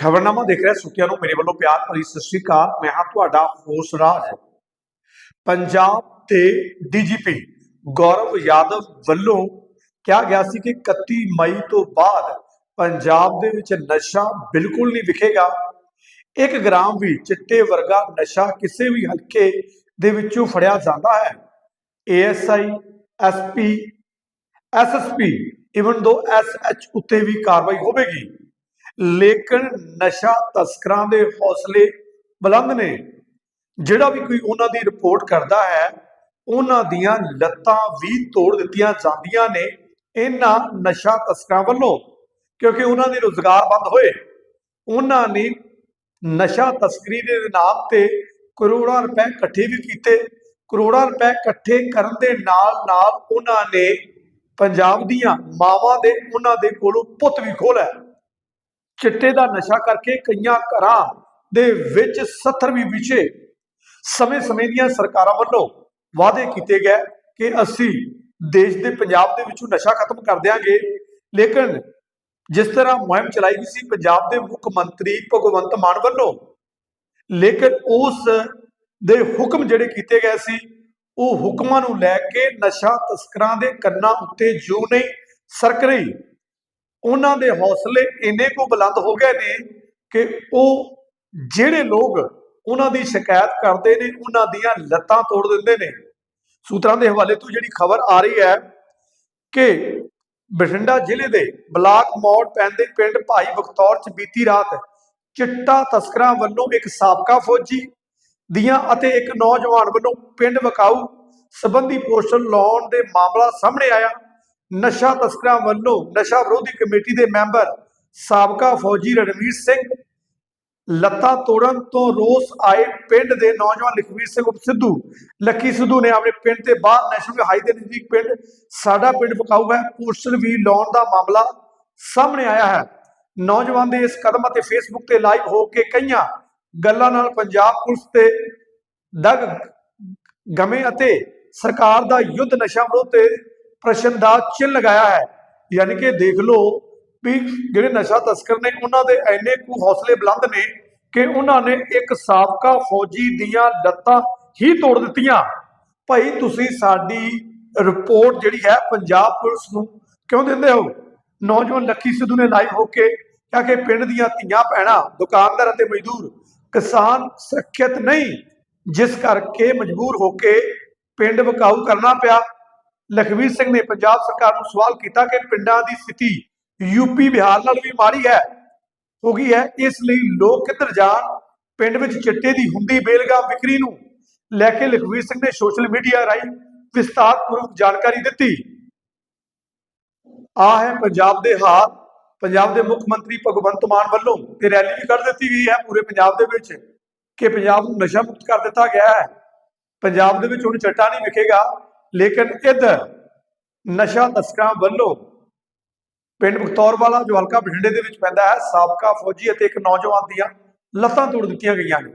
ਖਬਰਨਾਮਾ ਦੇਖ ਰਿਹਾ ਸੁਖਿਆਂ ਨੂੰ ਮੇਰੇ ਵੱਲੋਂ ਪਿਆਰ ਭਰੀ ਸਤਿ ਸ਼੍ਰੀ ਅਕਾਲ। ਮੈਂ ਹਾਂ ਤੁਹਾਡਾ ਹੋਸ ਰਾਜ। ਪੰਜਾਬ ਦੇ ਡੀਜੀਪੀ ਗੌਰਵ ਯਾਦਵ ਵੱਲੋਂ ਕਿਹਾ ਗਿਆ ਸੀ ਕਿ 31 ਮਈ ਤੋਂ ਬਾਅਦ ਪੰਜਾਬ ਦੇ ਵਿੱਚ ਨਸ਼ਾ ਬਿਲਕੁਲ ਨਹੀਂ ਵਿਖੇਗਾ। 1 ਗ੍ਰਾਮ ਵੀ ਚਿੱਟੇ ਵਰਗਾ ਨਸ਼ਾ ਕਿਸੇ ਵੀ ਹਲਕੇ ਦੇ ਵਿੱਚੋਂ ਫੜਿਆ ਜਾਂਦਾ ਹੈ। ਏਐਸਆਈ ਐਸਪੀ ਐਸਐਸਪੀ ਇਵਨ ਦੋ ਐਸਐਚ ਉੱਤੇ ਵੀ ਕਾਰਵਾਈ ਹੋਵੇਗੀ। ਲੇਕਿਨ ਨਸ਼ਾ ਤਸਕਰਾਂ ਦੇ ਹੌਸਲੇ ਬੁਲੰਦ ਨੇ। ਜਿਹੜਾ ਵੀ ਕੋਈ ਉਹਨਾਂ ਦੀ ਰਿਪੋਰਟ ਕਰਦਾ ਹੈ, ਉਹਨਾਂ ਦੀਆਂ ਲੱਤਾਂ ਵੀ ਤੋੜ ਦਿੱਤੀਆਂ ਜਾਂਦੀਆਂ ਨੇ ਇਹਨਾਂ ਨਸ਼ਾ ਤਸਕਰਾਂ ਵੱਲੋਂ, ਕਿਉਂਕਿ ਉਹਨਾਂ ਦੇ ਰੋਜ਼ਗਾਰ ਬੰਦ ਹੋਏ। ਉਹਨਾਂ ਨੇ ਨਸ਼ਾ ਤਸਕਰੀ ਦੇ ਨਾਮ ਤੇ ਕਰੋੜਾਂ ਰੁਪਏ ਇਕੱਠੇ ਵੀ ਕੀਤੇ। ਕਰੋੜਾਂ ਰੁਪਏ ਇਕੱਠੇ ਕਰਨ ਦੇ ਨਾਲ ਨਾਲ ਉਹਨਾਂ ਨੇ ਪੰਜਾਬ ਦੀਆਂ ਮਾਵਾਂ ਦੇ, ਉਹਨਾਂ ਦੇ ਕੋਲੋਂ ਪੁੱਤ ਵੀ ਖੋਲਿਆ ਚਿੱਟੇ ਦਾ ਨਸ਼ਾ ਕਰਕੇ ਕਈਆਂ ਘਰਾਂ ਦੇ ਵਿੱਚ 70 ਵੀ ਵਿਛੇ। ਸਮੇਂ-ਸਮੇਂ ਦੀਆਂ ਸਰਕਾਰਾਂ ਵੱਲੋਂ ਵਾਅਦੇ ਕੀਤੇ ਗਏ ਕਿ ਅਸੀਂ ਦੇਸ਼ ਦੇ ਪੰਜਾਬ ਦੇ ਵਿੱਚੋਂ ਨਸ਼ਾ ਖਤਮ ਕਰ ਦਿਆਂਗੇ। ਲੇਕਿਨ ਜਿਸ ਤਰ੍ਹਾਂ ਮੁਹਿੰਮ ਚਲਾਈ ਗਈ ਸੀ, ਪੰਜਾਬ ਦੇ ਮੁੱਖ ਮੰਤਰੀ ਭਗਵੰਤ ਮਾਨ ਵੱਲੋਂ, ਲੇਕਿਨ ਉਸ ਦੇ ਹੁਕਮ ਜਿਹੜੇ ਕੀਤੇ ਗਏ ਸੀ, ਉਹ ਹੁਕਮਾਂ ਨੂੰ ਲੈ ਕੇ ਨਸ਼ਾ ਤਸਕਰਾਂ ਦੇ ਕੰਨਾਂ ਉੱਤੇ ਜੂ ਨਹੀਂ ਸਰਕ ਰਹੀ। ਉਹਨਾਂ ਦੇ ਹੌਸਲੇ ਇੰਨੇ ਕੋ ਬੁਲੰਦ ਹੋ ਗਏ ਨੇ ਕਿ ਉਹ ਜਿਹੜੇ ਲੋਕ ਉਹਨਾਂ ਦੀ ਸ਼ਿਕਾਇਤ ਕਰਦੇ ਨੇ, ਉਹਨਾਂ ਦੀਆਂ ਲੱਤਾਂ ਤੋੜ ਦਿੰਦੇ ਨੇ। ਸੂਤਰਾਂ ਦੇ ਹਵਾਲੇ ਤੋਂ ਜਿਹੜੀ ਖਬਰ ਆ ਰਹੀ ਹੈ ਕਿ ਬਠਿੰਡਾ ਜ਼ਿਲ੍ਹੇ ਦੇ ਬਲਾਕ ਮੌੜ ਪੈਂਦੇ ਪਿੰਡ ਭਾਈ ਬਖਤੌਰ ਚ ਬੀਤੀ ਰਾਤ ਚਿੱਟਾ ਤਸਕਰਾਂ ਵੱਲੋਂ ਇੱਕ ਸਾਬਕਾ ਫੌਜੀ ਦੀਆਂ ਅਤੇ ਇੱਕ ਨੌਜਵਾਨ ਵੱਲੋਂ ਪਿੰਡ ਵਕਾਊ ਸੰਬੰਧੀ ਪੋਸਟਰ ਲਾਉਣ ਦੇ ਮਾਮਲਾ ਸਾਹਮਣੇ ਆਇਆ। ਨਸ਼ਾ ਤਸਕਰਾਂ ਵੱਲੋਂ ਨਸ਼ਾ ਵਿਰੋਧੀ ਕਮੇਟੀ ਦੇ ਮੈਂਬਰ ਸਾਬਕਾ ਫੌਜੀ ਰਣਵੀਰ ਸਿੰਘ, ਲੱਤਾਂ ਤੋੜਨ ਤੋਂ ਰੋਸ ਆਏ ਪਿੰਡ ਦੇ ਨੌਜਵਾਨ ਲਖਵੀਰ ਸਿੰਘ ਉਪ ਸਿੱਧੂ। ਲੱਕੀ ਸਿੱਧੂ ਨੇ ਆਪਣੇ ਪਿੰਡ ਤੇ ਬਾਹਰ ਨੈਸ਼ਨਲ ਹਾਈ ਦੇ ਨਜ਼ਦੀਕ ਪਿੰਡ, ਸਾਡਾ ਪਿੰਡ ਪਕਾਊ ਹੈ। ਪੋਸਟਰ ਵੀ ਲਾਉਣ ਦਾ ਮਾਮਲਾ ਸਾਹਮਣੇ ਆਇਆ ਹੈ। ਨੌਜਵਾਨ ਦੇ ਇਸ ਕਦਮ ਅਤੇ ਫੇਸਬੁੱਕ ਤੇ ਲਾਈਵ ਹੋ ਕੇ ਕਈਆਂ ਗੱਲਾਂ ਨਾਲ ਪੰਜਾਬ ਪੁਲਿਸ ਤੇ ਦਗ ਗਮੇ ਅਤੇ ਸਰਕਾਰ ਦਾ ਯੁੱਧ ਨਸ਼ਾ ਵਿਰੋਧ ਤੇ ਪ੍ਰਸ਼ਨ ਦਾ ਚਿੰਨ੍ਹ ਲਗਾਇਆ ਹੈ। ਯਾਨੀ ਕਿ ਦੇਖ ਲਓ ਵੀ ਜਿਹੜੇ ਨਸ਼ਾ ਤਸਕਰ ਨੇ, ਉਹਨਾਂ ਦੇ ਐਨੇ ਕੁ ਹੌਸਲੇ ਬੁਲੰਦ ਨੇ ਕਿ ਉਹਨਾਂ ਨੇ ਇੱਕ ਸਾਬਕਾ ਫੌਜੀ ਦੀਆਂ ਲੱਤਾਂ ਹੀ ਤੋੜ ਦਿੱਤੀਆਂ। ਭਾਈ, ਤੁਸੀਂ ਸਾਡੀ ਰਿਪੋਰਟ ਜਿਹੜੀ ਹੈ ਪੰਜਾਬ ਪੁਲਿਸ ਨੂੰ ਕਿਉਂ ਦਿੰਦੇ ਹੋ? ਨੌਜਵਾਨ ਲੱਖੀ ਸਿੱਧੂ ਨੇ ਲਾਈਵ ਹੋ ਕੇ ਕਿਹਾ ਕਿ ਪਿੰਡ ਦੀਆਂ ਧੀਆਂ ਭੈਣਾਂ, ਦੁਕਾਨਦਾਰ ਅਤੇ ਮਜ਼ਦੂਰ ਕਿਸਾਨ ਸੁਰੱਖਿਅਤ ਨਹੀਂ, ਜਿਸ ਕਰਕੇ ਮਜਬੂਰ ਹੋ ਕੇ ਪਿੰਡ ਵਕਾਊ ਕਰਨਾ ਪਿਆ। ਲਖਵੀਰ ਸਿੰਘ ਨੇ ਪੰਜਾਬ ਸਰਕਾਰ ਨੂੰ ਸਵਾਲ ਕੀਤਾ ਕਿ ਪਿੰਡਾਂ ਦੀ ਸਥਿਤੀ ਯੂਪੀ ਬਿਹਾਰ ਨਾਲ ਵੀ ਮਾੜੀ ਹੈ, ਹੋ ਗਈ ਹੈ। ਇਸ ਲਈ ਲੋਕ ਕਿੱਧਰ ਜਾਣ? ਪਿੰਡ ਵਿੱਚ ਚਿੱਟੇ ਦੀ ਹੁੰਦੀ ਬੇਲਗਾਮ ਵਿਕਰੀ ਨੂੰ ਲੈ ਕੇ ਲਖਵੀਰ ਸਿੰਘ ਨੇ ਸੋਸ਼ਲ ਮੀਡੀਆ ਰਾਹੀਂ ਵਿਸਤਾਰਪੂਰਵਕ ਜਾਣਕਾਰੀ ਦਿੱਤੀ। ਆ ਹੈ ਪੰਜਾਬ ਦੇ ਹਾਲ ਪੰਜਾਬ ਦੇ ਮੁੱਖ ਮੰਤਰੀ ਭਗਵੰਤ ਮਾਨ ਵੱਲੋਂ ਤੇ ਰੈਲੀ ਵੀ ਕੱਢ ਦਿੱਤੀ ਗਈ ਹੈ ਪੂਰੇ ਪੰਜਾਬ ਦੇ ਵਿੱਚ ਕਿ ਪੰਜਾਬ ਨੂੰ ਨਸ਼ਾ ਮੁਕਤ ਕਰ ਦਿੱਤਾ ਗਿਆ ਹੈ। ਪੰਜਾਬ ਦੇ ਵਿੱਚ ਹੁਣ ਚੱਟਾ ਨਹੀਂ ਵਿਖੇਗਾ। ਲੇਕਿਨ ਇੱਧਰ ਨਸ਼ਾ ਤਸਕਰਾਂ ਵੱਲੋਂ ਪਿੰਡ ਬਖਤੌਰ ਵਾਲਾ ਜੋ ਹਲਕਾ ਬਠਿੰਡੇ ਦੇ ਵਿੱਚ ਪੈਂਦਾ ਹੈ, ਸਾਬਕਾ ਫੌਜੀ ਅਤੇ ਇੱਕ ਨੌਜਵਾਨ ਦੀਆਂ ਲੱਤਾਂ ਤੋੜ ਦਿੱਤੀਆਂ ਗਈਆਂ ਨੇ।